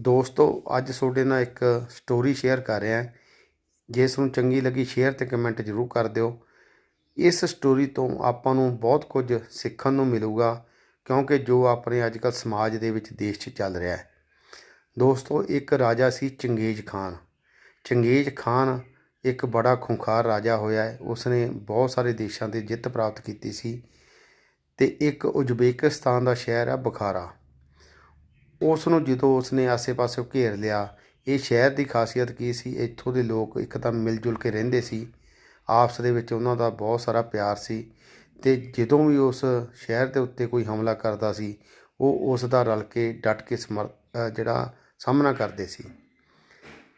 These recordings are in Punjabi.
ਦੋਸਤੋ, ਅੱਜ ਤੁਹਾਡੇ ਨਾਲ ਇੱਕ ਸਟੋਰੀ ਸ਼ੇਅਰ ਕਰ ਰਿਹਾ ਹਾਂ। ਜਿਸ ਨੂੰ ਚੰਗੀ ਲੱਗੀ ਸ਼ੇਅਰ ਤੇ ਕਮੈਂਟ ਜ਼ਰੂਰ ਕਰ ਦਿਓ। ਇਸ ਸਟੋਰੀ ਤੋਂ ਆਪਾਂ ਨੂੰ ਬਹੁਤ ਕੁਝ ਸਿੱਖਣ ਨੂੰ ਮਿਲੂਗਾ, ਕਿਉਂਕਿ ਜੋ ਆਪਣੇ ਅੱਜ ਕੱਲ੍ਹ ਸਮਾਜ ਦੇ ਵਿੱਚ ਦੇਸ਼ 'ਚ ਚੱਲ ਰਿਹਾ ਹੈ। ਦੋਸਤੋ, ਇੱਕ ਰਾਜਾ ਸੀ ਚੰਗੇਜ਼ ਖਾਨ। ਚੰਗੇਜ਼ ਖਾਨ ਇੱਕ ਬੜਾ ਖੁੰਖਾਰ ਰਾਜਾ ਹੋਇਆ ਹੈ। ਉਸਨੇ ਬਹੁਤ ਸਾਰੇ ਦੇਸ਼ਾਂ ਤੇ ਜਿੱਤ ਪ੍ਰਾਪਤ ਕੀਤੀ ਸੀ ਤੇ ਇੱਕ ਉਜ਼ਬੇਕਿਸਤਾਨ ਦਾ ਸ਼ਹਿਰ ਹੈ ਬੁਖਾਰਾ। ਉਸ ਨੂੰ ਜਦੋਂ ਉਸ ਨੇ ਆਸੇ-ਪਾਸੇ ਘੇਰ ਲਿਆ, ਇਹ ਸ਼ਹਿਰ ਦੀ ਖਾਸੀਅਤ ਕੀ ਸੀ? ਇੱਥੋਂ ਦੇ ਲੋਕ ਇੱਕਦਮ ਮਿਲ ਜੁਲ ਕੇ ਰਹਿੰਦੇ ਸੀ, ਆਪਸ ਦੇ ਵਿੱਚ ਉਹਨਾਂ ਦਾ ਬਹੁਤ ਸਾਰਾ ਪਿਆਰ ਸੀ ਤੇ ਜਦੋਂ ਵੀ ਉਸ ਸ਼ਹਿਰ ਦੇ ਉੱਤੇ ਕੋਈ ਹਮਲਾ ਕਰਦਾ ਸੀ, ਉਹ ਉਸ ਦਾ ਰਲ ਕੇ ਡਟ ਕੇ ਸਮਰ ਜਿਹੜਾ ਸਾਹਮਣਾ ਕਰਦੇ ਸੀ।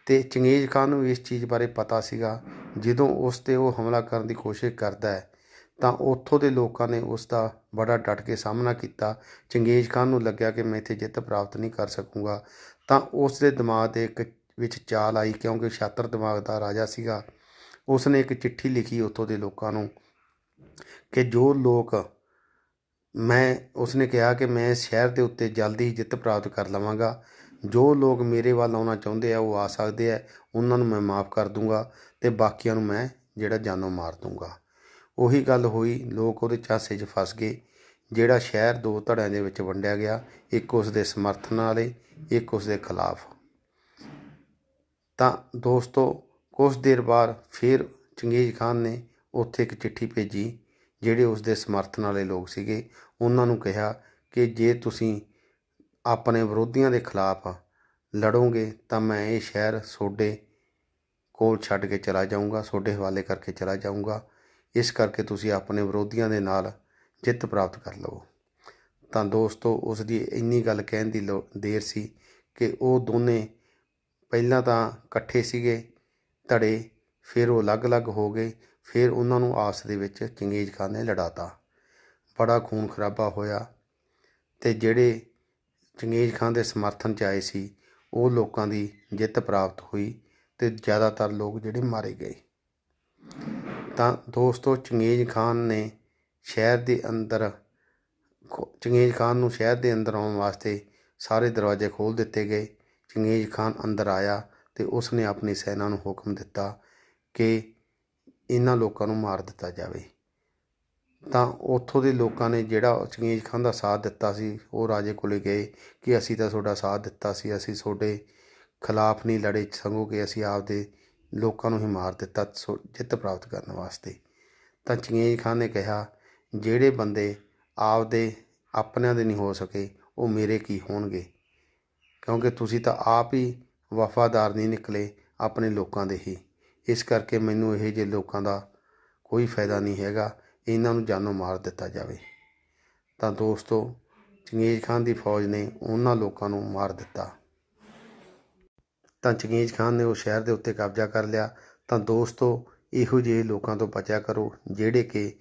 ਤੇ ਚੰਗੇਜ਼ ਖਾਨ ਨੂੰ ਇਸ ਚੀਜ਼ ਬਾਰੇ ਪਤਾ ਸੀਗਾ, ਜਦੋਂ ਉਸ ਤੇ ਉਹ ਹਮਲਾ ਕਰਨ ਦੀ ਕੋਸ਼ਿਸ਼ ਕਰਦਾ ਹੈ ਤਾਂ ਉੱਥੋਂ ਦੇ ਲੋਕਾਂ ਨੇ ਉਸ ਦਾ ਬੜਾ ਡਟ ਕੇ ਸਾਹਮਣਾ ਕੀਤਾ। ਚੰਗੇਜ਼ ਖਾਨ ਨੂੰ ਲੱਗਿਆ ਕਿ ਮੈਂ ਇੱਥੇ ਜਿੱਤ ਪ੍ਰਾਪਤ ਨਹੀਂ ਕਰ ਸਕੂੰਗਾ। ਤਾਂ ਉਸ ਦੇ ਦਿਮਾਗ ਦੇ ਇੱਕ ਵਿੱਚ ਚਾਲ ਆਈ ਕਿਉਂਕਿ ਛਾਤਰ ਦਿਮਾਗ ਦਾ ਰਾਜਾ ਸੀਗਾ। ਉਸ ਨੇ ਇੱਕ ਚਿੱਠੀ ਲਿਖੀ ਉੱਥੋਂ ਦੇ ਲੋਕਾਂ ਨੂੰ ਕਿ ਜੋ ਲੋਕ ਮੈਂ, ਉਸਨੇ ਕਿਹਾ ਕਿ ਮੈਂ ਇਸ ਸ਼ਹਿਰ ਦੇ ਉੱਤੇ ਜਲਦੀ ਹੀ ਜਿੱਤ ਪ੍ਰਾਪਤ ਕਰ ਲਵਾਂਗਾ। ਜੋ ਲੋਕ ਮੇਰੇ ਵੱਲ ਆਉਣਾ ਚਾਹੁੰਦੇ ਆ, ਉਹ ਆ ਸਕਦੇ ਆ। ਉਹਨਾਂ ਨੂੰ ਮੈਂ ਮਾਫ ਕਰ ਦੂੰਗਾ ਤੇ ਬਾਕੀਆਂ ਨੂੰ ਮੈਂ ਜਿਹੜਾ ਜਾਨੋਂ ਮਾਰ ਦੂੰਗਾ। ਉਹੀ ਗੱਲ ਹੋਈ, ਲੋਕ ਉਹਦੇ ਚਾਸੇ 'ਚ ਫਸ ਗਏ। ਜਿਹੜਾ ਸ਼ਹਿਰ ਦੋ ਧੜਿਆਂ ਦੇ ਵਿੱਚ ਵੰਡਿਆ ਗਿਆ, ਇੱਕ ਉਸ ਦੇ ਸਮਰਥਨ ਵਾਲੇ ਇੱਕ ਉਸ ਦੇ ਖਿਲਾਫ। ਤਾਂ ਦੋਸਤੋ ਕੁਝ ਦੇਰ ਬਾਅਦ ਫਿਰ ਚੰਗੇਜ਼ ਖਾਨ ਨੇ ਉੱਥੇ ਇੱਕ ਚਿੱਠੀ ਭੇਜੀ, ਜਿਹੜੇ ਉਸ ਦੇ ਸਮਰਥਨ ਵਾਲੇ ਲੋਕ ਸੀਗੇ। ਉਹਨਾਂ ਨੂੰ ਕਿਹਾ ਕਿ ਜੇ ਤੁਸੀਂ ਆਪਣੇ ਵਿਰੋਧੀਆਂ ਦੇ ਖਿਲਾਫ ਲੜੋਗੇ, ਤਾਂ ਮੈਂ ਇਹ ਸ਼ਹਿਰ ਤੁਹਾਡੇ ਕੋਲ ਛੱਡ ਕੇ ਚਲਾ ਜਾਊਂਗਾ ਤੁਹਾਡੇ ਹਵਾਲੇ ਕਰਕੇ ਚਲਾ ਜਾਊਂਗਾ। ਇਸ ਕਰਕੇ ਤੁਸੀਂ ਆਪਣੇ ਵਿਰੋਧੀਆਂ ਦੇ ਨਾਲ ਜਿੱਤ ਪ੍ਰਾਪਤ ਕਰ ਲਵੋ। ਤਾਂ ਦੋਸਤੋ, ਉਸ ਦੀ ਇੰਨੀ ਗੱਲ ਕਹਿਣ ਦੀ ਲੋ- ਦੇਰ ਸੀ ਕਿ ਉਹ ਦੋਨੇ ਪਹਿਲਾਂ ਤਾਂ ਇਕੱਠੇ ਸੀਗੇ, ਧੜੇ ਫਿਰ ਉਹ ਅਲੱਗ-ਅਲੱਗ ਹੋ ਗਏ, ਫਿਰ ਉਹਨਾਂ ਨੂੰ ਆਪਸ ਦੇ ਵਿੱਚ ਚੰਗੇਜ਼ ਖਾਨ ਨੇ ਲੜਾਤਾ। ਬੜਾ ਖੂਨ ਖਰਾਬਾ ਹੋਇਆ ਤੇ ਜਿਹੜੇ ਚੰਗੇਜ਼ ਖਾਨ ਦੇ ਸਮਰਥਨ 'ਚ ਆਏ ਸੀ, ਉਹ ਲੋਕਾਂ ਦੀ ਜਿੱਤ ਪ੍ਰਾਪਤ ਹੋਈ ਤੇ ਜ਼ਿਆਦਾਤਰ ਲੋਕ ਜਿਹੜੇ ਮਾਰੇ ਗਏ। ਤਾਂ ਦੋਸਤੋ ਚੰਗੇਜ਼ ਖਾਨ ਨੇ ਸ਼ਹਿਰ ਦੇ ਅੰਦਰ ਚੰਗੇਜ਼ ਖਾਨ ਨੂੰ ਸ਼ਹਿਰ ਦੇ ਅੰਦਰ ਆਉਣ ਵਾਸਤੇ ਸਾਰੇ ਦਰਵਾਜ਼ੇ ਖੋਲ੍ਹ ਦਿੱਤੇ ਗਏ। ਚੰਗੇਜ਼ ਖਾਨ ਅੰਦਰ ਆਇਆ ਤੇ ਉਸ ਨੇ ਆਪਣੀ ਸੈਨਾ ਨੂੰ ਹੁਕਮ ਦਿੱਤਾ ਕਿ ਇਹਨਾਂ ਲੋਕਾਂ ਨੂੰ ਮਾਰ ਦਿੱਤਾ ਜਾਵੇ। ਤਾਂ ਉੱਥੋਂ ਦੇ ਲੋਕਾਂ ਨੇ ਜਿਹੜਾ ਚੰਗੇਜ਼ ਖਾਨ ਦਾ ਸਾਥ ਦਿੱਤਾ ਸੀ, ਉਹ ਰਾਜੇ ਕੋਲੇ ਗਏ ਕਿ ਅਸੀਂ ਤਾਂ ਤੁਹਾਡਾ ਸਾਥ ਦਿੱਤਾ ਸੀ, ਅਸੀਂ ਤੁਹਾਡੇ ਖਿਲਾਫ ਨਹੀਂ ਲੜੇ ਸਗੋਂ ਕਿ ਅਸੀਂ ਆਪਦੇ ਲੋਕਾਂ ਨੂੰ ਹੀ ਮਾਰ ਦਿੱਤਾ ਸੋ- ਜਿੱਤ ਪ੍ਰਾਪਤ ਕਰਨ ਵਾਸਤੇ। ਤਾਂ ਚੰਗੇਜ਼ ਖਾਨ ਨੇ ਕਿਹਾ, ਜਿਹੜੇ ਬੰਦੇ ਆਪਦੇ ਆਪਣਿਆਂ ਦੇ ਨਹੀਂ ਹੋ ਸਕੇ, ਉਹ ਮੇਰੇ ਕੀ ਹੋਣਗੇ? ਕਿਉਂਕਿ ਤੁਸੀਂ ਤਾਂ ਆਪ ਹੀ ਵਫਾਦਾਰ ਨਹੀਂ ਨਿਕਲੇ ਆਪਣੇ ਲੋਕਾਂ ਦੇ ਹੀ। ਇਸ ਕਰਕੇ ਮੈਨੂੰ ਇਹ ਜਿਹੇ ਲੋਕਾਂ ਦਾ ਕੋਈ ਫਾਇਦਾ ਨਹੀਂ ਹੈਗਾ। ਇਹਨਾਂ ਨੂੰ ਜਾਨੋਂ ਮਾਰ ਦਿੱਤਾ ਜਾਵੇ। ਤਾਂ ਦੋਸਤੋ, ਚੰਗੇਜ਼ ਖਾਨ ਦੀ ਫੌਜ ਨੇ ਉਹਨਾਂ ਲੋਕਾਂ ਨੂੰ ਮਾਰ ਦਿੱਤਾ। ਤਾਂ ਚੰਗੇਜ਼ ਖਾਨ ਨੇ ਉਹ ਸ਼ਹਿਰ ਦੇ ਉੱਤੇ ਕਬਜ਼ਾ ਕਰ ਲਿਆ। ਤਾਂ ਦੋਸਤੋ, ਇਹੋ ਜਿਹੇ ਲੋਕਾਂ ਤੋਂ ਬਚਿਆ ਕਰੋ, ਜਿਹੜੇ ਕਿ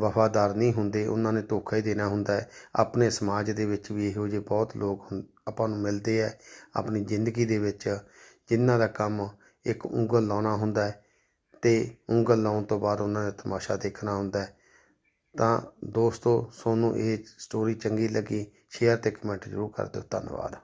ਵਫਾਦਾਰ ਨਹੀਂ ਹੁੰਦੇ, ਉਹਨਾਂ ਨੇ ਧੋਖਾ ਹੀ ਦੇਣਾ ਹੁੰਦਾ ਹੈ। ਆਪਣੇ ਸਮਾਜ ਦੇ ਵਿੱਚ ਵੀ ਇਹੋ ਜਿਹੇ ਬਹੁਤ ਲੋਕ ਹੁੰ- ਆਪਾਂ ਨੂੰ ਮਿਲਦੇ ਆ ਆਪਣੀ ਜ਼ਿੰਦਗੀ ਦੇ ਵਿੱਚ ਜਿਨ੍ਹਾਂ ਦਾ ਕੰਮ ਇੱਕ ਉਂਗਲ ਲਾਉਣਾ ਹੁੰਦਾ ਹੈ ਤੇ ਉਂਗਲ ਲਾਉਣ ਤੋਂ ਬਾਅਦ ਉਹਨਾਂ ਨੇ ਤਮਾਸ਼ਾ ਦੇਖਣਾ ਹੁੰਦਾ ਹੈ। ਤਾਂ ਦੋਸਤੋ ਤੁਹਾਨੂੰ ਇਹ ਸਟੋਰੀ ਚੰਗੀ ਲੱਗੀ ਸ਼ੇਅਰ ਤੇ ਕਮੈਂਟ ਜ਼ਰੂਰ ਕਰ ਦਿਓ। ਧੰਨਵਾਦ।